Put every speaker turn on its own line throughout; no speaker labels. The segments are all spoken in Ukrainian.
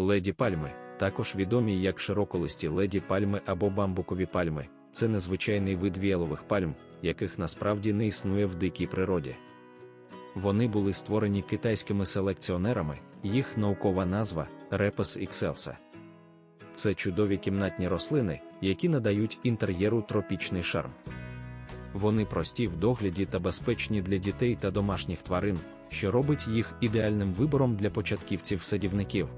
Леді пальми, також відомі як широколисті леді пальми або бамбукові пальми, це незвичайний вид віялових пальм, яких насправді не існує в дикій природі. Вони були створені китайськими селекціонерами, їх наукова назва Репес ікселса. Це чудові кімнатні рослини, які надають інтер'єру тропічний шарм. Вони прості в догляді та безпечні для дітей та домашніх тварин, що робить їх ідеальним вибором для початківців-садівників.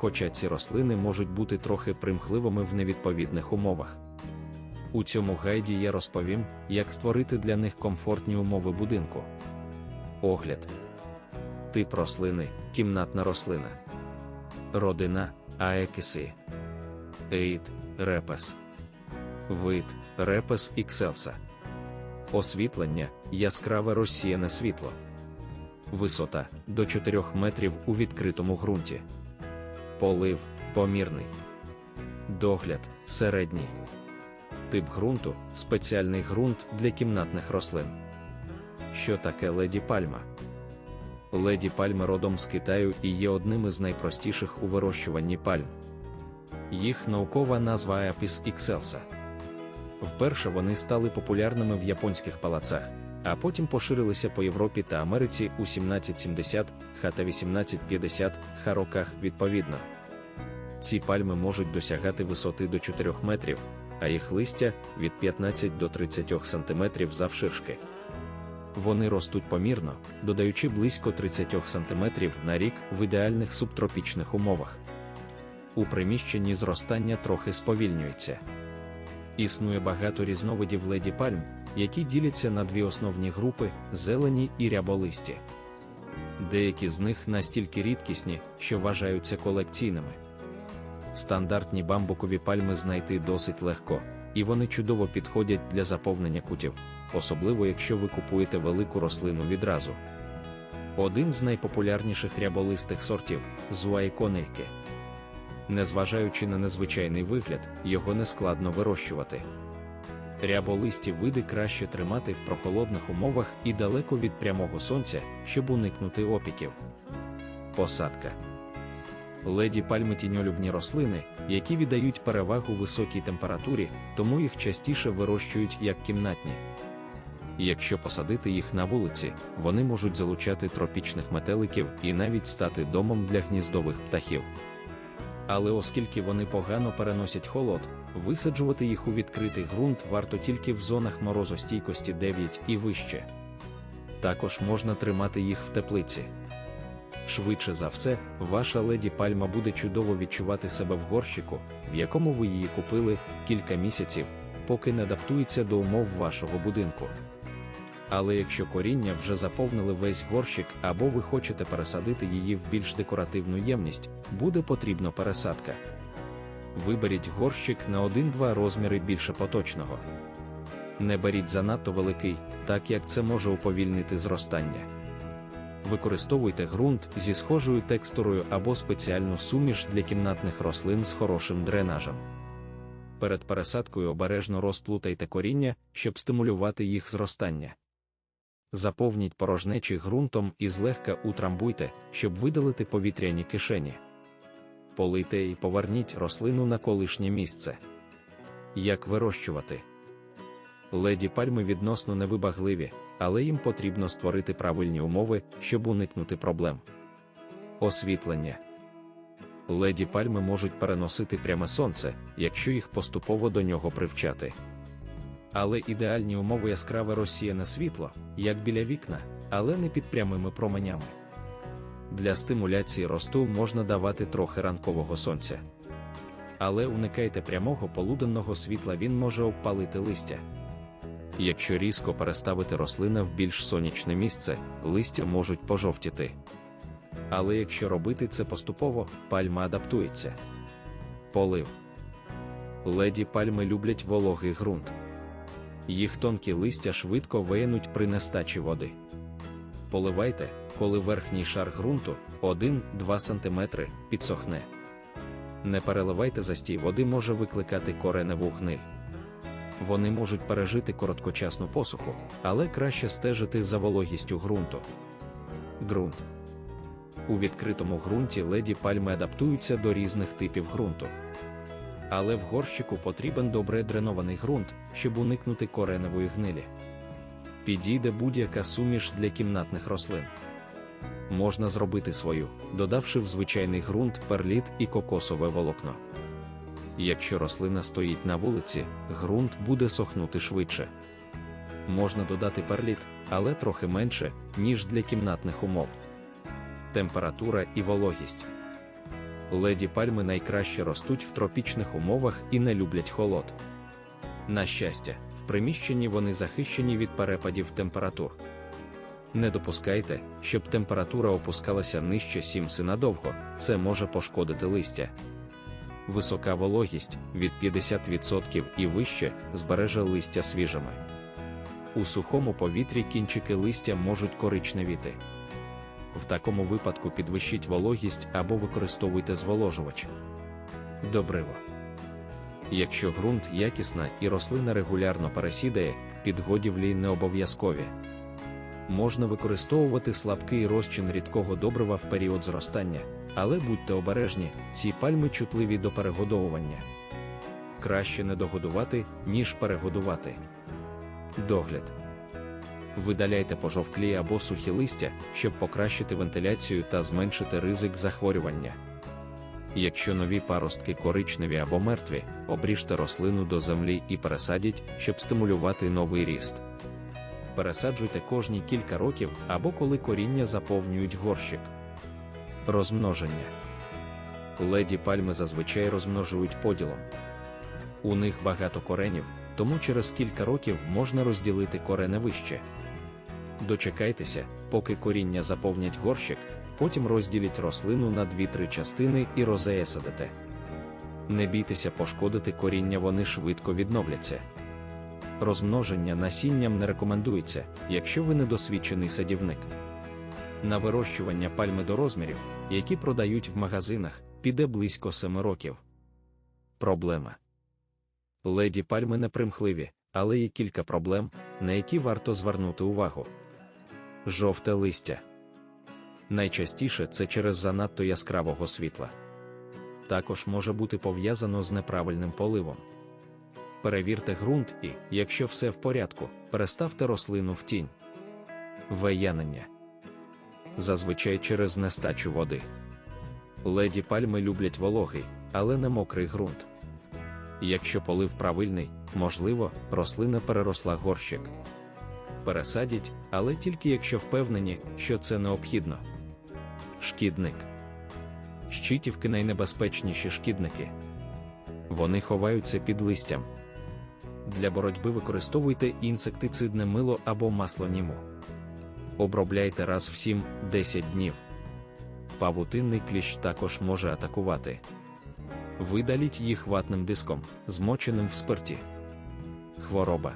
Хоча ці рослини можуть бути трохи примхливими в невідповідних умовах. У цьому гайді я розповім, як створити для них комфортні умови будинку. Огляд. Тип рослини, кімнатна рослина. Родина Аекіси. Ейд Репес. Вид Репес ікселса. Освітлення яскраве розсіяне світло. Висота до 4 метрів у відкритому ґрунті. Полив помірний. Догляд середній. Тип ґрунту спеціальний ґрунт для кімнатних рослин. Що таке леді пальма? Леді пальми родом з Китаю і є одним із найпростіших у вирощуванні пальм. Їх наукова назва Apis excelsa. Вперше вони стали популярними в японських палацах, а потім поширилися по Європі та Америці у 1770 ха та 1850 ха роках відповідно. Ці пальми можуть досягати висоти до 4 метрів, а їх листя від 15 до 30 см завширшки. Вони ростуть помірно, додаючи близько 30 см на рік в ідеальних субтропічних умовах. У приміщенні зростання трохи сповільнюється. Існує багато різновидів леді пальм, які діляться на дві основні групи зелені і ряболисті. Деякі з них настільки рідкісні, що вважаються колекційними. Стандартні бамбукові пальми знайти досить легко, і вони чудово підходять для заповнення кутів, особливо якщо ви купуєте велику рослину відразу. Один з найпопулярніших ряболистих сортів зуайконейки. Незважаючи на незвичайний вигляд, його не складно вирощувати. Ряболисті види краще тримати в прохолодних умовах і далеко від прямого сонця, щоб уникнути опіків. Посадка леді пальми тіньолюбні рослини, які віддають перевагу високій температурі, тому їх частіше вирощують як кімнатні. Якщо посадити їх на вулиці, вони можуть залучати тропічних метеликів і навіть стати домом для гніздових птахів. Але оскільки вони погано переносять холод, висаджувати їх у відкритий ґрунт варто тільки в зонах морозостійкості 9 і вище. Також можна тримати їх в теплиці. Швидше за все, ваша леді пальма буде чудово відчувати себе в горщику, в якому ви її купили кілька місяців, поки не адаптується до умов вашого будинку. Але якщо коріння вже заповнили весь горщик або ви хочете пересадити її в більш декоративну ємність, буде потрібна пересадка. Виберіть горщик на 1-2 розміри більше поточного. Не беріть занадто великий, так як це може уповільнити зростання. Використовуйте ґрунт зі схожою текстурою або спеціальну суміш для кімнатних рослин з хорошим дренажем. Перед пересадкою обережно розплутайте коріння, щоб стимулювати їх зростання. Заповніть порожнечі ґрунтом і злегка утрамбуйте, щоб видалити повітряні кишені. Полийте і поверніть рослину на колишнє місце. Як вирощувати? Леді пальми відносно невибагливі, але їм потрібно створити правильні умови, щоб уникнути проблем. Освітлення леді пальми можуть переносити пряме сонце, якщо їх поступово до нього привчати. Але ідеальні умови яскраве розсіяне світло, як біля вікна, але не під прямими променями. Для стимуляції росту можна давати трохи ранкового сонця. Але уникайте прямого полуденного світла, він може обпалити листя. Якщо різко переставити рослина в більш сонячне місце, листя можуть пожовтіти. Але якщо робити це поступово, пальма адаптується. Полив леді пальми люблять вологий ґрунт. Їх тонкі листя швидко виянуть при нестачі води. Поливайте, коли верхній шар ґрунту 1-2 см підсохне. Не переливайте застій води може викликати кореневу гниль. Вони можуть пережити короткочасну посуху, але краще стежити за вологістю ґрунту. Ґрунт. У відкритому ґрунті леді пальми адаптуються до різних типів ґрунту. Але в горщику потрібен добре дренований ґрунт, щоб уникнути кореневої гнилі. Підійде будь-яка суміш для кімнатних рослин. Можна зробити свою, додавши в звичайний ґрунт перліт і кокосове волокно. Якщо рослина стоїть на вулиці, ґрунт буде сохнути швидше. Можна додати перліт, але трохи менше, ніж для кімнатних умов. Температура і вологість. Леді пальми найкраще ростуть в тропічних умовах і не люблять холод. На щастя, в приміщенні вони захищені від перепадів температур. Не допускайте, щоб температура опускалася нижче 7 надовго, це може пошкодити листя. Висока вологість від 50% і вище збереже листя свіжими. У сухому повітрі кінчики листя можуть коричневіти. В такому випадку підвищіть вологість або використовуйте зволожувач. Добриво. Якщо ґрунт якісна і рослина регулярно пересідає, підгодівлі не обов'язкові. Можна використовувати слабкий розчин рідкого добрива в період зростання, але будьте обережні, ці пальми чутливі до перегодовування. Краще не догодувати, ніж перегодувати. Догляд. Видаляйте пожовклі або сухі листя, щоб покращити вентиляцію та зменшити ризик захворювання. Якщо нові паростки коричневі або мертві, обріжте рослину до землі і пересадіть, щоб стимулювати новий ріст. Пересаджуйте кожні кілька років або коли коріння заповнюють горщик. Розмноження. Леді пальми зазвичай розмножують поділом. У них багато коренів, тому через кілька років можна розділити корене вище. Дочекайтеся, поки коріння заповнять горщик, потім розділіть рослину на 2-3 частини і розеясадите. Не бійтеся пошкодити коріння, вони швидко відновляться. Розмноження насінням не рекомендується, якщо ви недосвідчений садівник. На вирощування пальми до розмірів, які продають в магазинах, піде близько 7 років. Проблема. Леді пальми непримхливі, але є кілька проблем, на які варто звернути увагу. Жовте листя. Найчастіше це через занадто яскравого світла. Також може бути пов'язано з неправильним поливом. Перевірте ґрунт і, якщо все в порядку, переставте рослину в тінь. Веянення. Зазвичай через нестачу води. Леді пальми люблять вологий, але не мокрий ґрунт. Якщо полив правильний, можливо, рослина переросла горщик. Пересадіть, але тільки якщо впевнені, що це необхідно. Шкідник. Щитівки найнебезпечніші шкідники. Вони ховаються під листям. Для боротьби використовуйте інсектицидне мило або масло німу. Обробляйте раз в 7-10 днів. Павутинний кліщ також може атакувати. Видаліть їх ватним диском, змоченим в спирті. Хвороба.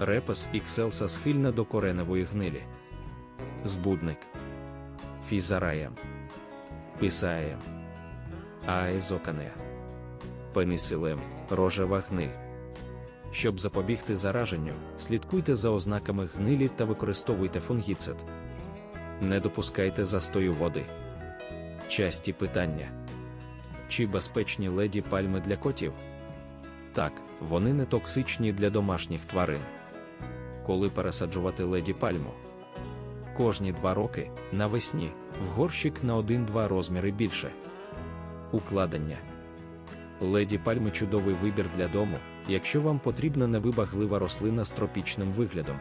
Репес ікселса схильна до кореневої гнилі. Збудник. Фізараєм. Писаєм. Аезокане. Пенісилем. Рожева гниль. Щоб запобігти зараженню, слідкуйте за ознаками гнилі та використовуйте фунгіцид. Не допускайте застою води. Часті питання. Чи безпечні леді пальми для котів? Так, вони не токсичні для домашніх тварин. Коли пересаджувати леді пальму? Кожні два роки навесні в горщик на 1-2 розміри більше. Укладення. Леді пальми чудовий вибір для дому, якщо вам потрібна невибаглива рослина з тропічним виглядом.